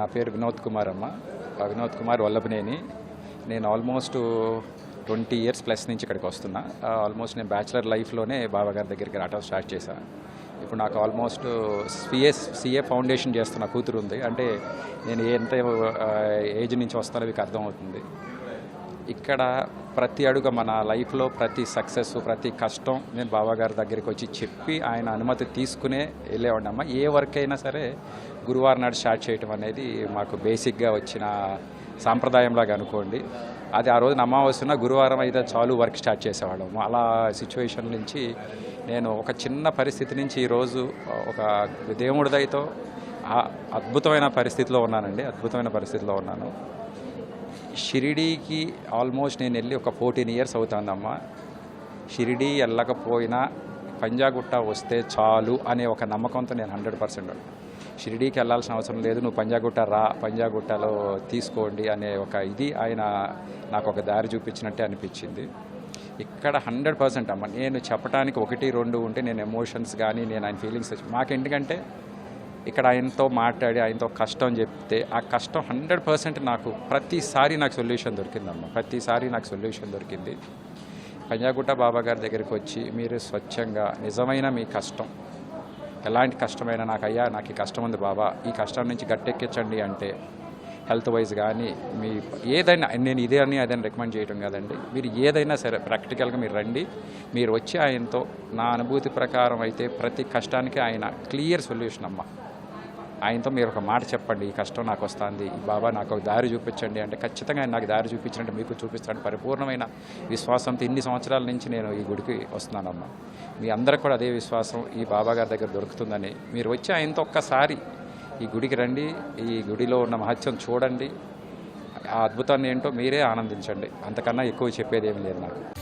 నా పేరు వినోద్ కుమార్ అమ్మ. వినోద్ కుమార్ వల్లభనేని. నేను ఆల్మోస్ట్ ట్వంటీ ఇయర్స్ ప్లస్ నుంచి ఇక్కడికి వస్తున్నా. ఆల్మోస్ట్ నేను బ్యాచిలర్ లైఫ్లోనే బాబాగారి దగ్గరికి రావటం స్టార్ట్ చేశాను ఇప్పుడు నాకు ఆల్మోస్ట్ సిఏ సిఏ ఫౌండేషన్ చేస్తున్న కూతురు ఉంది. అంటే నేను ఎంత ఏజ్ నుంచి వస్తానో మీకు అర్థమవుతుంది. ఇక్కడ ప్రతి అడుగు మన లైఫ్లో ప్రతి సక్సెస్ ప్రతి కష్టం నేను బాబాగారి దగ్గరికి వచ్చి చెప్పి ఆయన అనుమతి తీసుకునే వెళ్ళేవాడినమ్మ ఏ వర్క్ అయినా సరే గురువారం నాడు స్టార్ట్ చేయటం అనేది మాకు బేసిక్గా వచ్చిన సాంప్రదాయంలాగా అనుకోండి. అది ఆ రోజున అమావాస్యన గురువారం అయితే చాలు వర్క్ స్టార్ట్ చేసేవాళ్ళము అలా సిచ్యువేషన్ నుంచి నేను ఒక చిన్న పరిస్థితి నుంచి ఈరోజు ఒక దేవుడిదైతో అద్భుతమైన పరిస్థితిలో ఉన్నానండి. అద్భుతమైన పరిస్థితిలో ఉన్నాను. షిరిడీకి ఆల్మోస్ట్ నేను వెళ్ళి ఒక ఫోర్టీన్ ఇయర్స్ అవుతుందమ్మా. షిరిడీ వెళ్ళకపోయినా పంజాగుట్ట వస్తే చాలు అనే ఒక నమ్మకంతో నేను హండ్రెడ్ పర్సెంట్ షిరిడీకి వెళ్ళాల్సిన అవసరం లేదు నువ్వు పంజాగుట్ట రా పంజాగుట్టలో తీసుకోండి అనే ఒక ఇది ఆయన నాకు ఒక దారి చూపించినట్టే అనిపించింది. ఇక్కడ హండ్రెడ్ పర్సెంట్ అమ్మ నేను చెప్పడానికి ఒకటి రెండు ఉంటే నేను ఎమోషన్స్ కానీ నేను ఆయన ఫీలింగ్స్ మాకు ఎందుకంటే ఇక్కడ ఆయనతో మాట్లాడి ఆయనతో కష్టం చెప్తే ఆ కష్టం హండ్రెడ్ పర్సెంట్ నాకు ప్రతిసారి నాకు సొల్యూషన్ దొరికిందమ్మ. ప్రతిసారి నాకు సొల్యూషన్ దొరికింది. పంజాగుట్ట బాబా గారి దగ్గరికి వచ్చి మీరు స్వచ్ఛంగా నిజమైన మీ కష్టం. ఎలాంటి కష్టమైనా నాకు అయ్యా నాకు ఈ కష్టం ఉంది బాబా. ఈ కష్టం నుంచి గట్టెక్కించండి అంటే హెల్త్ వైజ్ కానీ మీ ఏదైనా నేను ఇదే అని అదని రికమెండ్ చేయడం కాదండి. మీరు ఏదైనా సరే ప్రాక్టికల్గా మీరు రండి. మీరు వచ్చి ఆయనతో నా అనుభూతి ప్రకారం అయితే ప్రతి కష్టానికి ఆయన క్లియర్ సొల్యూషన్ అమ్మ. ఆయనతో మీరు ఒక మాట చెప్పండి ఈ కష్టం నాకు వస్తుంది బాబా నాకు ఒక దారి చూపించండి. అంటే ఖచ్చితంగా ఆయన నాకు దారి చూపించినట్టు మీకు చూపిస్తాడు. పరిపూర్ణమైన విశ్వాసంతో ఇన్ని సంవత్సరాల నుంచి నేను ఈ గుడికి వస్తున్నానమ్మా. మీ అందరికి కూడా అదే విశ్వాసం ఈ బాబా గారి దగ్గర దొరుకుతుందని. మీరు వచ్చి ఆయనతో ఒక్కసారి ఈ గుడికి రండి ఈ గుడిలో ఉన్న మహత్యం చూడండి. ఆ అద్భుతాన్ని ఏంటో మీరే ఆనందించండి. అంతకన్నా ఎక్కువ చెప్పేది ఏమి లేదు నాకు.